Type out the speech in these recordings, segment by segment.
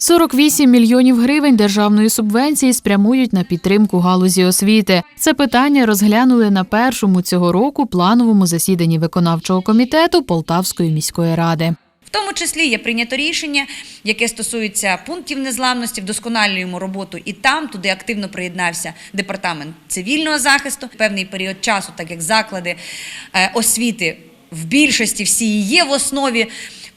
48 мільйонів гривень державної субвенції спрямують на підтримку галузі освіти. Це питання розглянули на першому цього року плановому засіданні виконавчого комітету Полтавської міської ради. В тому числі є прийнято рішення, яке стосується пунктів незламності, вдосконалюємо роботу і там. Туди активно приєднався департамент цивільного захисту. Певний період часу, так як заклади е, освіти в більшості всі є в основі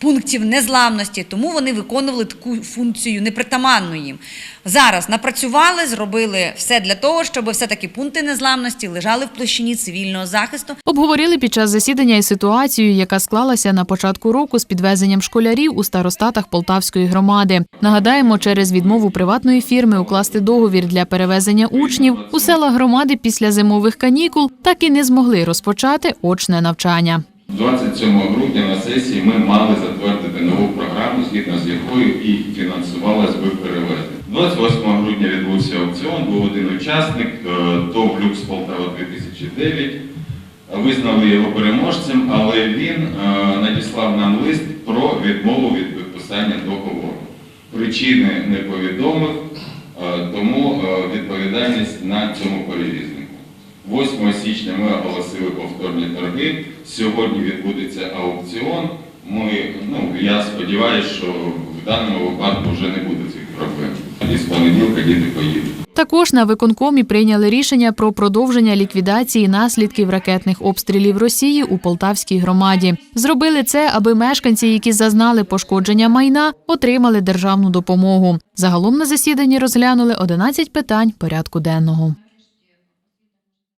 пунктів незламності, тому вони виконували таку функцію непритаманну їм. Зараз напрацювали, зробили все для того, щоб все-таки пункти незламності лежали в площині цивільного захисту. Обговорили під час засідання і ситуацію, яка склалася на початку року з підвезенням школярів у старостатах Полтавської громади. Нагадаємо, через відмову приватної фірми укласти договір для перевезення учнів у села громади після зимових канікул так і не змогли розпочати очне навчання. 27 грудня на сесії ми мали затвердити нову програму, згідно з якою і фінансувалось би перевезення. 28 грудня відбувся аукціон, був один учасник, е, ТОВ Люкс Полтава 2009. Визнали його переможцем, але він е, надіслав нам лист про відмову від підписання договору. Причини не повідомив, е, тому відповідальність на цьому перевізнику. 8 січня ми оголосили повторні торги. Сьогодні відбудеться аукціон. Ми, ну, я сподіваюся, що в даному випадку вже не буде цих проблем. І з понеділка діти поїдуть. Також на виконкомі прийняли рішення про продовження ліквідації наслідків ракетних обстрілів Росії у Полтавській громаді. Зробили це, аби мешканці, які зазнали пошкодження майна, отримали державну допомогу. Загалом на засіданні розглянули 11 питань порядку денного.